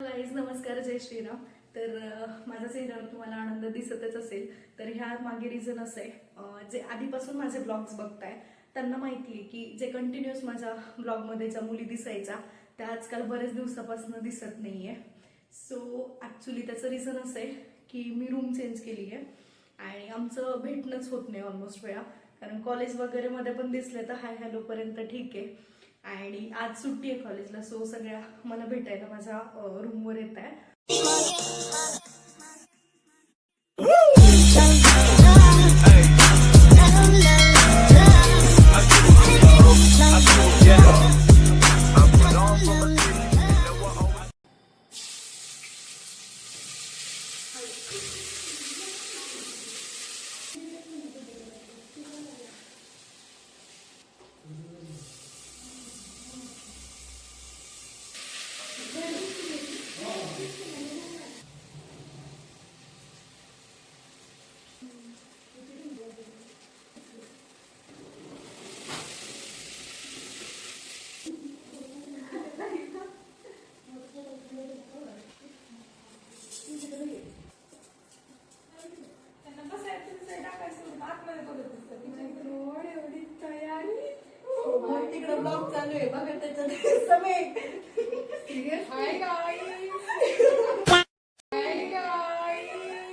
Guys नमस्कार जय श्रीराम. तर माझा चेहऱ्यावर तुम्हाला आनंद दिसतच असेल तर ह्या मागे रिझन असं आहे. जे आधीपासून माझे ब्लॉग्स बघताय त्यांना माहिती आहे की जे कंटिन्युअस माझ्या ब्लॉगमध्ये ज्या मुली दिसायच्या त्या आजकाल बरेच दिवसापासून दिसत नाही आहे सो ॲक्च्युली त्याचं रिझन असं आहे की मी रूम चेंज केली आहे आणि आमचं भेटणंच होत नाही ऑलमोस्ट वेळा. कारण कॉलेज वगैरेमध्ये पण दिसले तर हाय हॅलोपर्यंत ठीक आहे. आणि आज सुट्टी आहे कॉलेजला सो सगळ्या मला भेटायला माझ्या रूमवर येत आहे चालू आहे बघा त्याच्यात समेत हाय गाईस हाय गाईस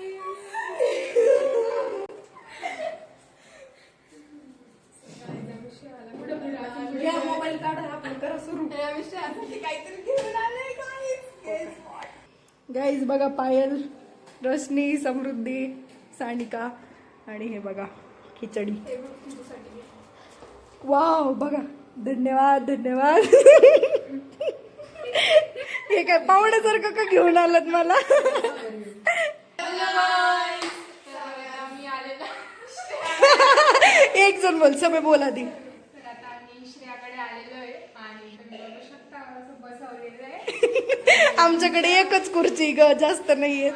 घ्या मोबाईल काढा आपण करा सुरू. या विषयासाठी काहीतरी घेऊन आले गाईस गाईज बघा पायल रश्मी समृद्धी सानिका आणि हे बघा खिचडी. वाव बघा. धन्यवाद धन्यवाद. हे काय पाहुण्यासारखं का घेऊन आलात मला? एक जण बोल सगळे बोला दी आमच्याकडे एकच खुर्ची ग जास्त नाहीये.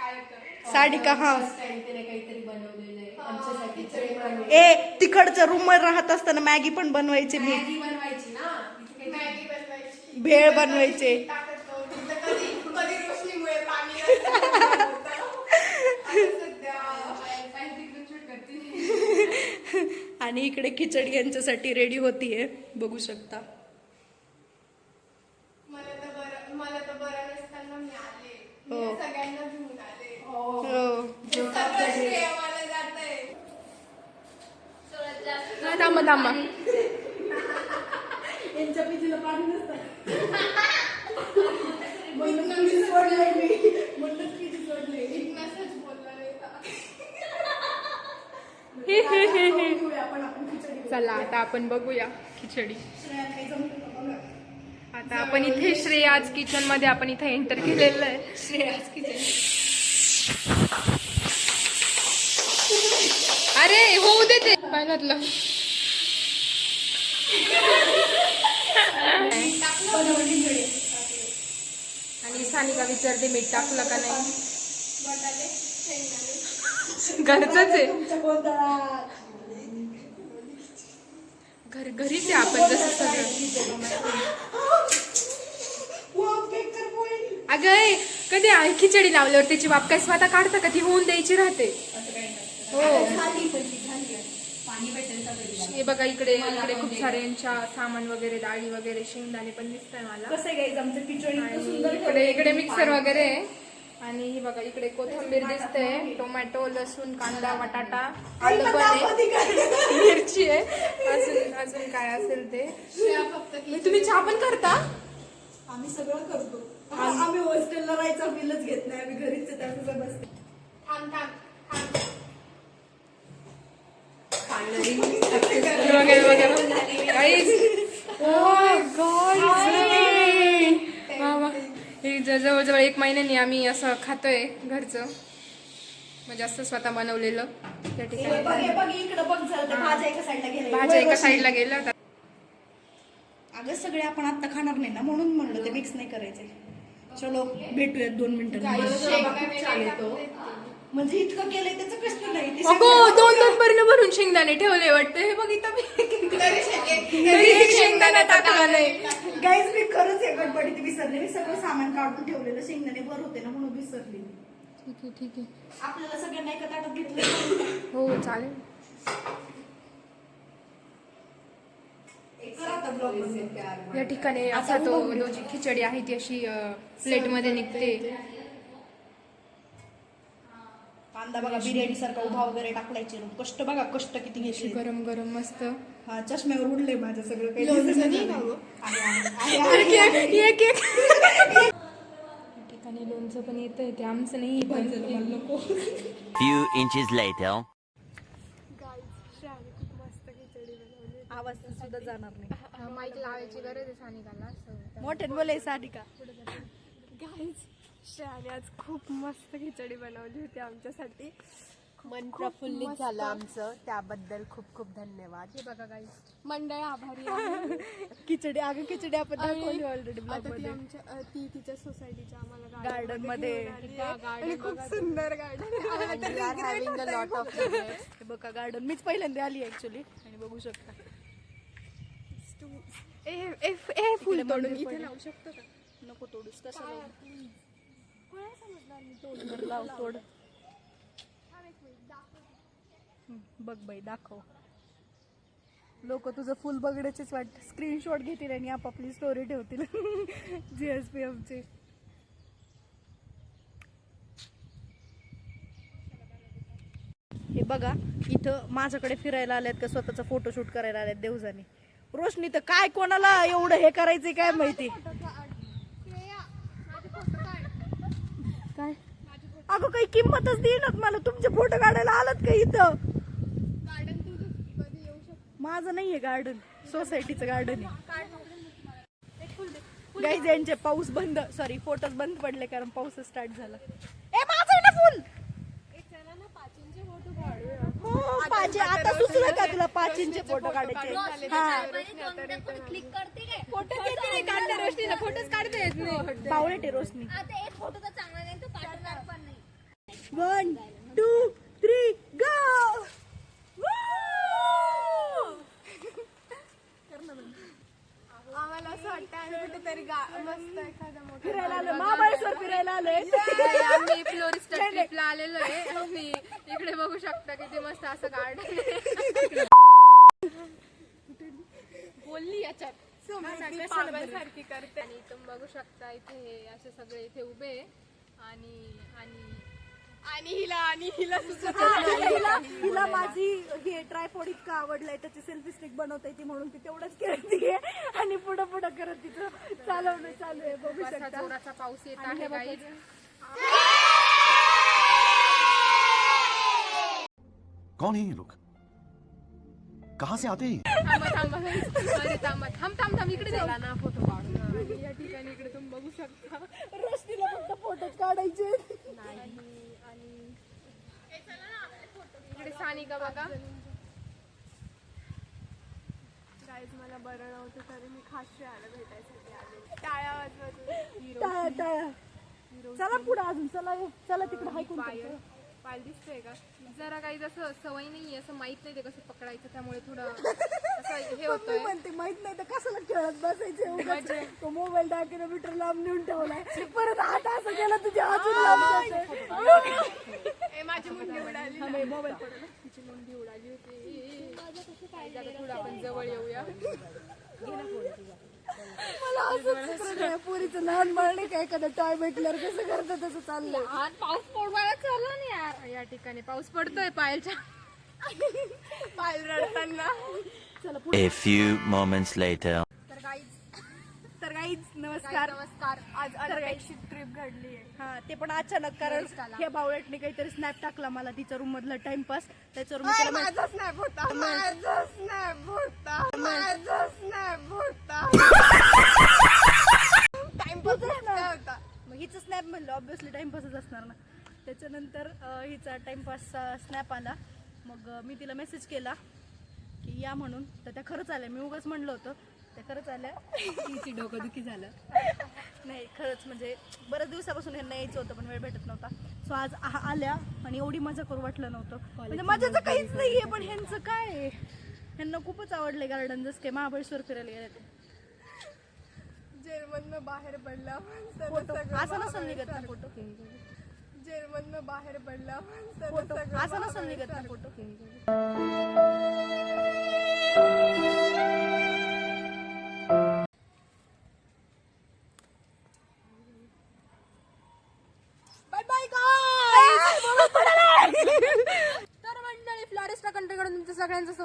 होतं सानिका हा तिने काहीतरी बनवलेलं आहे आमच्यासाठी जेवण. ए तिकडच्या रूम वर राहत असताना मॅगी पण बनवायचे मी. मॅगी बनवायची ना? तिथे काही मॅगी बनवायची. भेळ बनवायचे. आणि इकडे खिचडी यांच्यासाठी रेडी होतीये. बघू शकता मला तर बरं मला तर बरं नसताना मी आले हो. मी सगळ्यांना घेऊन आले हो सगळं श्रेय मला जातंय. हा, थांबा थांबा यांच्या पिजीला पाणी नसतं. म्हणून पिजी सोडलंय मी. म्हणूनच पिजी सोडलंय एक मेसेज बोलला रे का? घेऊया आपण आपण खिचडी चला आता आपण बघूया खिचडी. आता आपण इथे श्रेयाज किचनमध्ये आपण इथे एंटर केलेलं आहे. श्रेयाज किचन अरे होऊ दे ते. पाण्यातलं आणि सानिका विचारते मीठ टाकलं का नाही? घरचंच आहे. घर घरीच आहे आपण जसं सगळं. अगं कधी खिचडी लावल्यावर त्याची वाप काय स्वतः काढता का? ती होऊन द्यायची राहते. हो झाली पण ती झाली आहे. पाणी भेटेल का कधी हे बघा इकडे इकडे खूप सारे यांच्या सामान वगैरे डाळी वगैरे शेंगदाणे पण दिसतंय मला. कसं आहे गाईज आमचं सुंदर इकडे इकडे मिक्सर वगैरे आहे. आणि हे बघा इकडे कोथिंबीर दिसते टोमॅटो लसूण कांदा बटाटा आलं पण आहे. मिरची आहे. अजून अजून काय असेल ते. मी- तुम्ही चहा पण करता? आम्ही सगळं करतो. आम्ही हॉस्टेलला राहायचा बिलच घेत नाही. आम्ही घरीच त्याचं बसते. थांब थांब खाणारी वगैरे वगैरे Guys. Oh God, वा वा. ज- जवळजवळ एक महिन्यानी आम्ही असं खातोय घरचं. म्हणजे असं स्वतः बनवलेलं. त्या ठिकाणी. बघ बघ इकडं बघ झालं ते भाज्या एका साईडला गेल्या. अगं सगळे आपण आता खाणार नाही ना म्हणून म्हणलं ते मिक्स नाही करायचे चलो भेटूयात दोन मिनिटं. शेंगदाणे म्हणजे इतकं केलंय त्याचं कष्ट नाही ते अगो दोन दोन पर्ण भरून शेंगदाणे ठेवले वाटतं. हे बघ इथं मी तरी एक शेंगदाणा टाकला नाही गाईज मी खरंच हे गडबडीत विसरले. मी सगळं सामान काढून ठेवलेलं शेंगदाणे बर होते ना म्हणून विसरले. मी. ठीक आहे ठीक आहे. आपल्याला सगळ्यांना एका ताटात घेतलं. हो चालेल. करा आता. या ठिकाणी असा तो तो जी खिचडी आहे ती अशी प्लेटमध्ये निघते. कांदा बघा बिर्याणी सारखा उभा वगैरे टाकलायचे कष्ट बघा कष्ट किती घेतले. गरम गरम मस्त. हा चष्म्यावर उडले माझं सगळं काही. ठिकाणी लोणचं पण येतंय ते आमचं नाही पण Few inches later. आवाज सुद्धा जाणार नाही. माईक लावायची गरज आहे सानिकाला असं. मोठ्याने बोलाय साधिका गाईज श्रेयाने आज खूप मस्त खिचडी बनवली होती आमच्यासाठी. मन प्रफुल्लित झालं आमचं. त्याबद्दल खूप खूप धन्यवाद. हे बघा गाईज मंडळ आभारी आहे. खिचडी अगं खिचडी आपण दाखवली ऑलरेडी आता ती आमच्या अ, ती तिच्या सोसायटीच्या आम्हाला Garden मध्ये. आणि खूप सुंदर गार्डन. हे बघा गार्डन मीच पहिल्यांदा आली ऍक्च्युली आणि बघू शकता. ए ए ए फुल तोडून इथे लावू शकतो का? नको तोडूस कसं लावू? लाव तोड बघ बाई दाखव. लोक तुझं फुल बघण्याचीच वाट स्क्रीनशॉट घेतील आणि आपापली स्टोरी ठेवतील. जी एस पी हे बघा इथं माझ्याकडे फिरायला आल्यात का? स्वतःचा फोटोशूट करायला आल्यात देवजाने. रोशनी तर काय कोणाला एवढं हे करायचं काय माहिती? काय? अगं काही किंमतच देईनात मला. तुमचे फोटो काढायला आलात का इथं? माझं नाहीये गार्डन सोसायटीचं गार्डन आहे. गाईज यांचे पाऊस बंद. सॉरी फोटोज बंद पडले कारण पाऊस स्टार्ट झाला. ए माझं आहे ना फुल हो पाचे आता सुचलं का तुला पाचींचे फोटो काढायचे? फोटो काढते रोशनीला? फोटोच काढता येत नाही. बावळट आहे रोशनी फोटो तर चांगला नाही तो पाठवणार पण नाही वन टू थ्री गो आम्हाला असं वाटतं आम्ही कुठेतरी गा- मस्त एखादा मोठा फिरायला आलं महाबळेश्वर फिरायला आलंय. आम्ही फ्लोरिस्टा ट्रिपला आलेलो आहे आणि इकडे बघू शकता किती मस्त असं गार्डन बोलली याच्यात. सारखी करते. आणि तुम्ही बघू शकता इथे हे असे सगळे इथे उभे आहे. आणि आणि आणि हिला आणि हिला सुचत हिला हिला माझी हे ट्रायपॉड इतकं आवडलंय त्याची सेल्फी स्टिक बनवता येते म्हणून ती तेवढंच करते आणि पुढं पुढं करत तिचं चालवणं चालू आहे बघू असा शकता. जोराचा पाऊस येत आहे कौन है ये लोग? कहाँ से आते हैं? ये? थांबा थांबा. अरे थांबा थांब थांब थांब इकडे चला ना फोटो काढू या. ठिकाणी इकडे तुम्ही बघू शकता. रोशनीला फक्त फोटो काढायचे आणि इकडे सानिका बघा. गाईज मला बरं नव्हतं तरी मी खास श्रेयाला भेटायसाठी आले. टाळ्या वाजवत टाळ्या चला पुढे अजून चला ये. चला तिकडे हायकून पायल. पायल दिसतोय का? जरा काही जसं सवय नाहीये असं माहीत नाही ते कसं पकडायचं त्यामुळे थोडं असं हे मम्मी होतंय. म्हणते माहीत नाही तर कशाला खेळत बसायचे उगाच. तो मोबाईल दहा किलोमीटर लांब नेऊन ठेवलाय. परत हात असं गेला तुझ्या अजून लांब जाते. ए माझी मुंडी उडाली बाई, मोबाईल पडला. तिची मुंडी उडाली होती. जरा थोडं आपण जवळ येऊया. मला असंच सुचलं नाही, पोरीचं लहान बाळ नाही का एखादं टॉय भेटल्यावर कसं करतं तसं चाललंय? आज पाऊस पडवायला चालला नाही यार. या ठिकाणी पाऊस पडतोय पायलच्या. पायल रडताना. A few moments later. तर गाईज तर काहीच नमस्कार. नमस्कार. आज अनपेक्षित ट्रिप घडली आहे. हा ते पण अचानक कारण हे बावळटने काहीतरी स्नॅप टाकला मला तिच्या रूम मधला टाइमपास त्याच्यावर मी तिला माझा स्नॅप होता. माझा स्नॅप होता. माझा स्नॅप होता. टाइमपास होता. मग हिचं स्नॅप म्हणलं ऑब्विसली टाइमपासच असणार ना. त्याच्यानंतर अं, हिचा टाइमपास स्नॅप आला. मग अं, मी तिला मेसेज केला की या म्हणून. तर त्या खरंच आल्या. मी उगाच म्हणलं होतं त्या खरंच आल्या. तिची डोकंदुखी झालं. नाही खरंच म्हणजे बऱ्याच दिवसापासून ह्यांना यायचं होतं पण वेळ भेटत नव्हता. सो आज आ- आल्या आणि एवढी मजा करू वाटलं नव्हतं. म्हणजे मजाचं काहीच नाहीये पण ह्यांचं काय आहे? ह्यांना खूपच आवडले गार्डन जसं काय महाबळेश्वर फिरायला गेले ते जेलमधनं बाहेर पडला म्हणताना फोटो. सगळं असं नसेल निघत ना. फोटो. जेलमधनं बाहेर पडला म्हणताना फोटो. सगळं असं नसेल निघत ना. फोटो.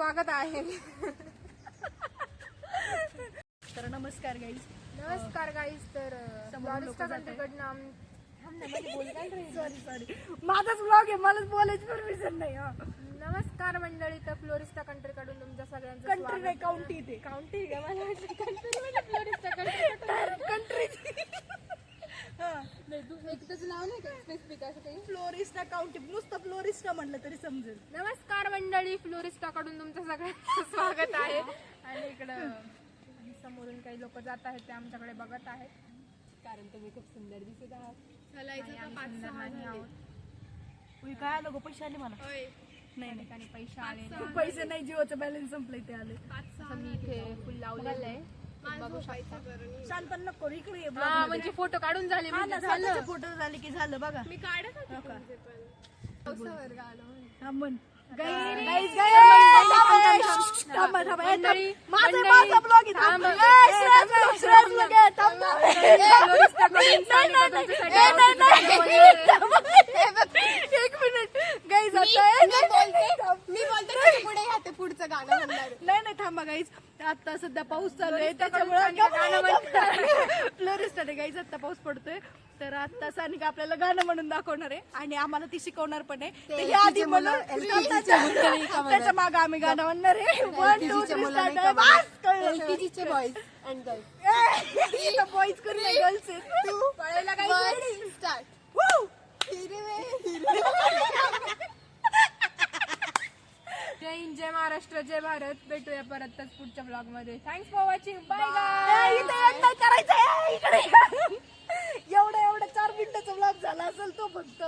स्वागत आहे. तर नमस्कार गाईज नमस्कार गाईज तर माझाच ब्लॉग आहे मलाच बोलायची परमिशन नाही हा. नमस्कार मंडळी तर फ्लोरिस्टा कंट्रीकडून तुमच्या सगळ्यांचं कंट्री नाही काउंटी ते. काउंटी कंट्री कंट्री फ्लोरिस्टा काउंटी नुसतं फ्लोरिस्टा म्हणलं तरी समजेल. नमस्कार मंडळी फ्लोरिस्टाकडून तुमचं सगळ्यांचं स्वागत आहे. आणि इकडं समोरून काही लोक जात आहेत ते आमच्याकडे बघत आहेत. कारण तुम्ही खूप सुंदर दिसत आहात. नाही आहोत. काय आलं गो? पैसे आले मला. नाही ठिकाणी पैसे आले. पैसे नाही जिओचं बॅलन्स संपलंय ते आले. मी इथे फुल लावलेलं आहे. नको इकडे ये हा मध्ये. म्हणजे फोटो काढून झाले हा ना, म्हणजे झालं फोटो झाले की झालं बघा मी काढत होते हो का? तुमचे पण पावसावर गाणं म्हण. हा म्हण गाईज गाईज गाईज थांबा थांबा ए, थांब. मंडळी, माझा मंडळी, माझा ब्लॉग थांब. थांब. थांब तुमच्यासाठी नाही, आवडतं नाही. एक नाही, नाही, नाही, मी बोलते की पुढे ह्या ते पुढचं गाणं म्हणणार? नाही नाही थांबा गाईज आता सध्या पाऊस चालू आहे त्याच्यामुळे फ्लोरिस्ट आहे गाईज आता पाऊस पडतोय. तर आता सानिका आपल्याला गाणं म्हणून दाखवणार आहे आणि आम्हाला ती शिकवणार पण आहे. ते हे आधी म्हणून त्याच्यामागे आम्ही गाणं म्हणणार आहे. One two three start boys and girls करून आहेत. स्टार्ट! जय हिंद जय महाराष्ट्र जय भारत. भेटूया परतच पुढच्या ब्लॉगमध्ये. थँक्स फॉर वॉचिंग बाय करायचं इकडे. या. एवढा एवढा चार मिनिटाचा ब्लॉग झाला असेल तो फक्त.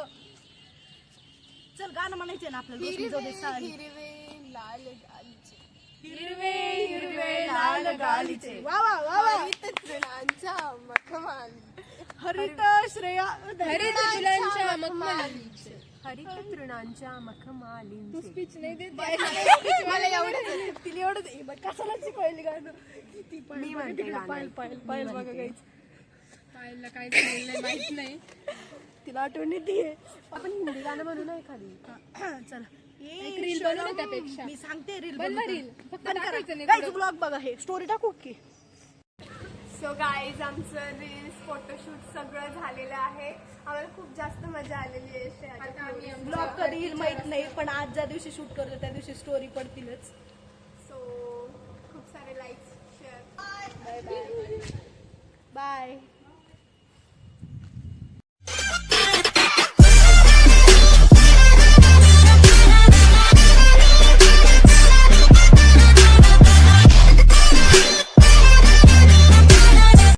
चल गाणं म्हणायचं ना आपल्याला. हिरवे लाल गालीचे. हिरवे हिरवे लाल गालीचे. वा वा वा वा. तृणांच्या मखमाली हरित श्रेया हरित फुलांच्या मखमली हरित तृणांच्या मखमालींचे. स्पीच नाही देत मला एवढं तिला एवढं कशाला शिकवायली गाणं किती मी म्हणते. पायल पायल पायल बघा गाईच पाहायला काय झालेलं माहीत नाही. तिला आठवण येते. आपण हिंदी गाणं म्हणू ना एखादी. चला. एक reel बनव? ना त्यापेक्षा. मी सांगते रील बनवा reel. फक्त टाकायचं नाही. ब्लॉग बघा हे. स्टोरी टाकू? की सो गाईज आमचं रील्स फोटोशूट सगळं झालेलं आहे. आम्हाला खूप जास्त मजा आलेली आहे. ब्लॉग कधी येईल माहीत नाही पण आज ज्या दिवशी शूट करतो त्या दिवशी स्टोरी पडतीलच. सो खूप सारे लाईक्स शेअर बाय